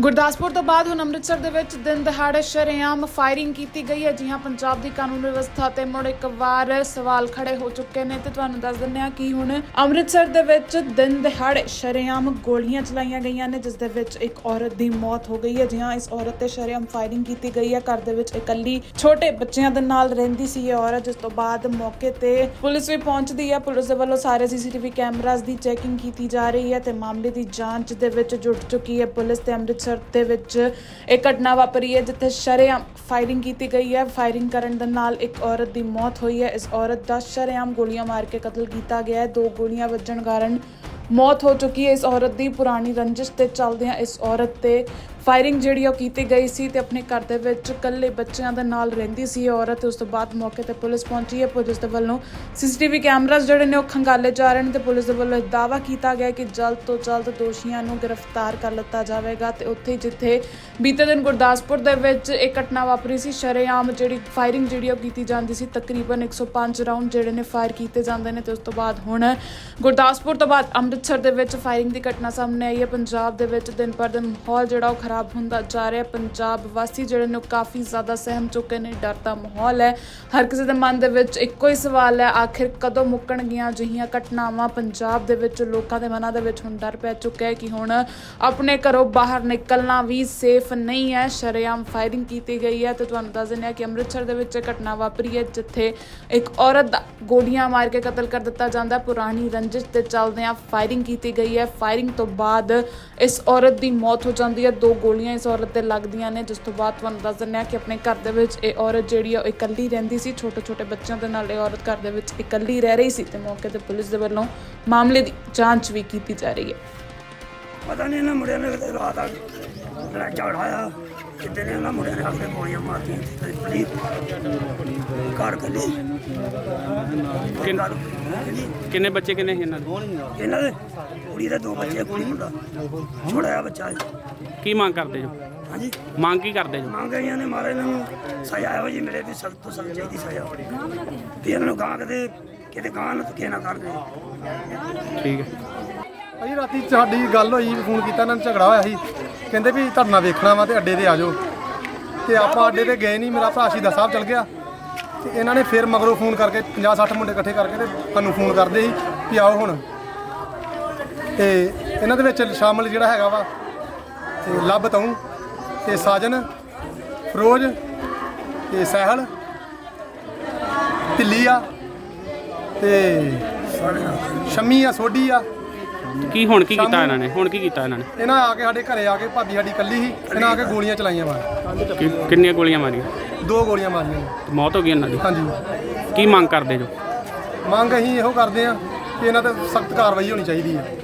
ਗੁਰਦਾਸਪੁਰ ਤੋਂ ਬਾਅਦ ਹੁਣ ਅੰਮ੍ਰਿਤਸਰ ਦੇ ਵਿੱਚ ਦਿਨ ਦਿਹਾੜੇ ਸ਼ਰੇਆਮ ਫਾਇਰਿੰਗ ਕੀਤੀ ਗਈ ਹੈ। ਜੀ ਹਾਂ, ਪੰਜਾਬ ਦੀ ਕਾਨੂੰਨ ਵਿਵਸਥਾ ਤੇ ਮੁੜ ਇੱਕ ਵਾਰ ਸਵਾਲ ਖੜੇ ਹੋ ਚੁੱਕੇ ਨੇ ਤੇ ਤੁਹਾਨੂੰ ਦੱਸ ਦਿੰਦੇ ਹਾਂ ਕਿ ਹੁਣ ਅੰਮ੍ਰਿਤਸਰ ਦੇ ਵਿੱਚ ਦਿਨ ਦਿਹਾੜੇ ਸ਼ਰੇਆਮ ਗੋਲੀਆਂ ਚਲਾਈਆਂ ਗਈਆਂ ਨੇ, ਜਿਸ ਦੇ ਵਿੱਚ ਇੱਕ ਔਰਤ ਦੀ ਮੌਤ ਹੋ ਗਈ ਹੈ। ਜੀ ਹਾਂ, ਇਸ ਔਰਤ ਤੇ ਸ਼ਰੇਆਮ ਫਾਇਰਿੰਗ ਕੀਤੀ ਗਈ ਹੈ। ਘਰ ਦੇ ਵਿੱਚ ਇਕੱਲੀ ਛੋਟੇ ਬੱਚਿਆਂ ਦੇ ਨਾਲ ਰਹਿੰਦੀ ਸੀ ਇਹ ਔਰਤ, ਜਿਸ ਤੋਂ ਬਾਅਦ ਮੌਕੇ ਤੇ ਪੁਲਿਸ ਵੀ ਪਹੁੰਚਦੀ ਹੈ। ਪੁਲਿਸ ਦੇ ਵੱਲੋਂ ਸਾਰੇ ਸੀਸੀਟੀਵੀ ਕੈਮਰਾਜ਼ ਦੀ ਚੈਕਿੰਗ ਕੀਤੀ ਜਾ ਰਹੀ ਹੈ ਤੇ ਮਾਮਲੇ ਦੀ ਜਾਂਚ ਦੇ ਵਿੱਚ ਜੁਟ ਚੁੱਕੀ ਹੈ ਪੁਲਿਸ ਤੇ ਅੰਮ੍ਰਿਤਸਰ ਦੇ ਵਿੱਚ ਇਹ ਘਟਨਾ ਵਾਪਰੀ ਹੈ, ਜਿੱਥੇ ਸ਼ਰੇਆਮ ਫਾਇਰਿੰਗ ਕੀਤੀ ਗਈ ਹੈ। ਫਾਇਰਿੰਗ ਕਰਨ ਦੇ ਨਾਲ ਇੱਕ ਔਰਤ ਦੀ ਮੌਤ ਹੋਈ ਹੈ। ਇਸ ਔਰਤ ਦਾ ਸ਼ਰੇਆਮ ਗੋਲੀਆਂ ਮਾਰ ਕੇ ਕਤਲ ਕੀਤਾ ਗਿਆ ਹੈ। ਦੋ ਗੋਲੀਆਂ ਵੱਜਣ ਕਾਰਨ ਮੌਤ ਹੋ ਚੁੱਕੀ ਹੈ ਇਸ ਔਰਤ ਦੀ, ਪੁਰਾਣੀ ਰੰਜਿਸ਼ ਤੇ ਚੱਲਦਿਆਂ ਇਸ ਔਰਤ ਤੇ ਫਾਇਰਿੰਗ ਜਿਹੜੀ ਉਹ ਕੀਤੀ ਗਈ ਸੀ ਤੇ ਆਪਣੇ ਘਰ ਦੇ ਵਿੱਚ ਇਕੱਲੇ ਬੱਚਿਆਂ ਦੇ ਨਾਲ ਰਹਿੰਦੀ ਸੀ ਇਹ ਔਰਤ ਉਸ ਤੋਂ ਬਾਅਦ ਮੌਕੇ ਤੇ ਪੁਲਿਸ ਪਹੁੰਚੀ ਹੈ। ਪੁਲਿਸ ਦੇ ਵੱਲੋਂ ਸੀਸੀਟੀਵੀ ਕੈਮਰਾਸ ਜਿਹੜੇ ਨੇ ਉਹ ਖੰਗਾਲੇ ਜਾ ਰਹੇ ਨੇ ਤੇ ਪੁਲਿਸ ਦੇ ਵੱਲੋਂ ਇਹ ਦਾਅਵਾ ਕੀਤਾ ਗਿਆ ਕਿ ਜਲਦ ਤੋਂ ਜਲਦ ਦੋਸ਼ੀਆਂ ਨੂੰ ਗ੍ਰਿਫਤਾਰ ਕਰ ਲਿੱਤਾ ਜਾਵੇਗਾ ਤੇ ਉੱਥੇ ਹੀ ਜਿੱਥੇ ਬੀਤੇ ਦਿਨ ਗੁਰਦਾਸਪੁਰ ਦੇ ਵਿੱਚ ਇਹ ਘਟਨਾ ਵਾਪਰੀ ਸੀ, ਸ਼ਰੇਆਮ ਜਿਹੜੀ ਫਾਇਰਿੰਗ ਜਿਹੜੀ ਉਹ ਕੀਤੀ ਜਾਂਦੀ ਸੀ, ਤਕਰੀਬਨ 105 ਰਾਉਂਡ ਜਿਹੜੇ ਨੇ ਫਾਇਰ ਕੀਤੇ ਜਾਂਦੇ ਨੇ ਤੇ ਉਸ ਤੋਂ ਬਾਅਦ ਹੁਣ ਗੁਰਦਾਸਪੁਰ ਤੋਂ ਬਾਅਦ ਅੰਮ੍ਰਿਤ ਅੰਮ੍ਰਿਤਸਰ ਦੇ ਵਿੱਚ ਫਾਇਰਿੰਗ ਦੀ ਘਟਨਾ ਸਾਹਮਣੇ ਆਈ ਹੈ। ਪੰਜਾਬ ਦੇ ਵਿੱਚ ਦਿਨ ਪਰ ਦਿਨ ਮਾਹੌਲ ਜਿਹੜਾ ਉਹ ਖਰਾਬ ਹੁੰਦਾ ਜਾ ਰਿਹਾ ਪੰਜਾਬ ਵਾਸੀ ਜਿਹੜੇ ਨੇ ਉਹ ਕਾਫੀ ਜ਼ਿਆਦਾ ਸਹਿਮ ਚੁੱਕੇ ਨੇ। ਡਰ ਦਾ ਮਾਹੌਲ ਹੈ। ਹਰ ਕਿਸੇ ਦੇ ਮਨ ਦੇ ਵਿੱਚ ਇੱਕੋ ਹੀ ਸਵਾਲ ਹੈ, ਆਖਿਰ ਕਦੋਂ ਮੁੱਕਣਗੀਆਂ ਅਜਿਹੀਆਂ ਘਟਨਾਵਾਂ? ਪੰਜਾਬ ਦੇ ਵਿੱਚ ਲੋਕਾਂ ਦੇ ਮਨਾਂ ਦੇ ਵਿੱਚ ਹੁਣ ਡਰ ਪੈ ਚੁੱਕਿਆ ਹੈ ਕਿ ਹੁਣ ਆਪਣੇ ਘਰੋਂ ਬਾਹਰ ਨਿਕਲਣਾ ਵੀ ਸੇਫ ਨਹੀਂ ਹੈ। ਸ਼ਰੇਆਮ ਫਾਇਰਿੰਗ ਕੀਤੀ ਗਈ ਹੈ ਤੇ ਤੁਹਾਨੂੰ ਦੱਸ ਦਿੰਦੇ ਹਾਂ ਕਿ ਅੰਮ੍ਰਿਤਸਰ ਦੇ ਵਿੱਚ ਇਹ ਘਟਨਾ ਵਾਪਰੀ ਹੈ, ਜਿੱਥੇ ਇੱਕ ਔਰਤ ਦਾ ਗੋਲੀਆਂ ਮਾਰ ਕੇ ਕਤਲ ਕਰ ਦਿੱਤਾ ਜਾਂਦਾ ਪੁਰਾਣੀ ਰੰਜਿਸ਼ ਤੇ ਚੱਲਦਿਆਂ ਫਾਇਰਿੰਗ ਕੀਤੀ ਗਈ ਹੈ। ਫਾਇਰਿੰਗ ਤੋਂ ਬਾਅਦ ਇਸ ਔਰਤ ਦੀ ਮੌਤ ਹੋ ਜਾਂਦੀ ਹੈ। ਦੋ ਗੋਲੀਆਂ ਇਸ ਔਰਤ ਤੇ ਲੱਗਦੀਆਂ ਨੇ। ਜਿਸ ਤੋਂ ਬਾਅਦ ਤੁਹਾਨੂੰ ਦੱਸ ਦਿੰਦੇ ਹਾਂ ਕਿ ਆਪਣੇ ਘਰ ਦੇ ਵਿੱਚ ਇਹ ਔਰਤ ਜਿਹੜੀ ਆ, ਉਹ ਇਕੱਲੀ ਰਹਿੰਦੀ ਸੀ। ਛੋਟੇ ਛੋਟੇ ਬੱਚਿਆਂ ਦੇ ਨਾਲ ਇਹ ਔਰਤ ਘਰ ਦੇ ਵਿੱਚ ਇਕੱਲੀ ਰਹਿ ਰਹੀ ਸੀ ਤੇ ਮੌਕੇ ਤੇ ਪੁਲਿਸ ਦੇ ਵੱਲੋਂ ਮਾਮਲੇ ਦੀ ਜਾਂਚ ਵੀ ਕੀਤੀ ਜਾ ਰਹੀ ਹੈ। ਪਤਾ ਨਹੀਂ ਇਹਨਾਂ ਮੁੰਡਿਆਂ ਨੇ ਰਾਤ ਆ ਲੜਾ ਝਗੜਾ ਆਇਆ। ਕਿਤੇ ਨੇ ਇਹਨਾਂ ਮੁੰਡਿਆਂ ਨੇ ਆ ਕੇ ਗੋਲੀਆਂ ਮਾਰਤੀਆਂ ਤੇ ਪਲੀ ਘਰ ਕੱਲੀ ਕਿੰਨ- ਕਿੰਨੇ ਬੱਚੇ ਕਿੰਨੇ ਸੀ ਇਹਨਾਂ ਦੇ? ਇਹਨਾਂ ਦੇ ਕੁੜੀ ਦੇ ਦੋ ਬੱਚੇ ਕੁੜੀ ਮੁੰਡਾ। ਛੋੜਾ ਜਿਹਾ ਬੱਚਾ ਹੈ ਕੀ ਮੰਗ ਕਰਦੇ ਜੋ? ਹਾਂਜੀ। ਮੰਗ ਕੀ ਕਰਦੇ ਜੋ? ਮੰਗ ਗਈਆਂ ਨੇ ਮਾਰੇ ਨੂੰ। ਸਜ਼ਾ ਇਹੋ ਜੀ ਮੇਰੇ ਵੀ ਸਖਤ ਤੋਂ ਸਖਤ ਚਾਹੀਦੀ ਸਜ਼ਾ। ਵੀ ਇਹਨਾਂ ਨੂੰ ਗਾਂ ਕਿਤੇ ਕਿਤੇ ਗਾਂ ਨਾ ਧੱਕੇ ਨਾ ਕਰਦੇ। ਠੀਕ ਹੈ। ਭਾਜੀ ਰਾਤੀ ਸਾਡੀ ਗੱਲ ਹੋਈ ਫੋਨ ਕੀਤਾ ਇਹਨਾਂ ਨੂੰ ਝਗੜਾ ਹੋਇਆ ਸੀ। ਕਹਿੰਦੇ ਵੀ ਧਰਨਾ ਵੇਖਣਾ ਵਾ ਤੇ ਅੱਡੇ ਤੇ ਆ ਜਾਓ। ਤੇ ਆਪਾਂ ਅੱਡੇ ਤੇ ਗਏ ਨਹੀਂ ਮੇਰਾ ਭਰਾ ਸ਼ਹੀਦਾਂ ਸਾਹਿਬ ਚਲ ਗਿਆ। ਤੇ ਇਹਨਾਂ ਨੇ ਫਿਰ ਮਗਰੋਂ ਫੋਨ ਕਰਕੇ 50 60 ਮੁੰਡੇ ਇਕੱਠੇ ਕਰਕੇ ਤੇ ਸਾਨੂੰ ਫੋਨ ਕਰਦੇ ਸੀ ਵੀ ਆਓ ਹੁਣ। ਤੇ ਇਹਨਾਂ ਦੇ ਵਿੱਚ ਸ਼ਾਮਲ ਜਿਹੜਾ ਹੈਗਾ ਵਾ, ਤੇ ਲੱਭ ਤਉ ਤੇ ਸਾਜਨ, ਫਰੋਜ਼, ਤੇ ਸਹਿਲ ਢਿੱਲੀ ਆ ਤੇ ਸ਼ਮੀ ਆ, ਸੋਢੀ ਆ। ਕੀ ਹੁਣ ਕੀ ਕੀਤਾ ਇਹਨਾਂ ਨੇ? ਹੁਣ ਕੀ ਕੀਤਾ ਇਹਨਾਂ ਨੇ? ਇਹਨਾਂ ਆ ਕੇ ਸਾਡੇ ਘਰੇ ਆ ਕੇ ਭਾਬੀ ਸਾਡੀ ਇਕੱਲੀ ਸੀ ਇਹਨਾਂ ਆ ਕੇ ਗੋਲੀਆਂ ਚਲਾਈਆਂ ਕਿ- ਕਿੰਨੀਆਂ ਗੋਲੀਆਂ ਮਾਰੀਆਂ? ਦੋ ਗੋਲੀਆਂ ਮਾਰੀਆਂ ਨੇ। ਤੇ ਮੌਤ ਹੋ ਗਈ ਇਹਨਾਂ ਦੀ? ਹਾਂਜੀ। ਕੀ ਮੰਗ ਕਰਦੇ ਜੋ? ਮੰਗ ਅਸੀਂ ਇਹੋ ਕਰਦੇ ਆ ਕਿ ਇਹਨਾਂ ਤੇ ਸਖਤ ਕਾਰਵਾਈ ਹੋਣੀ ਚਾਹੀਦੀ ਹੈ।